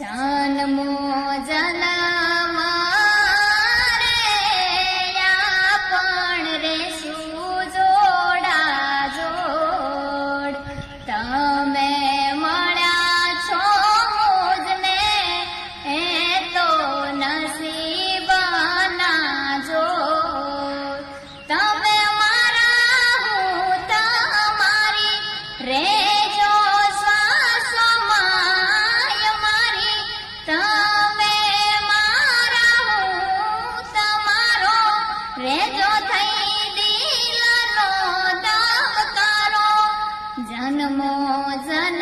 જાનમો જલામાં રે પણ રે શું જોડા. જોડ હવે જો થઈ દિલનો દાવ કરો. જન્મો જન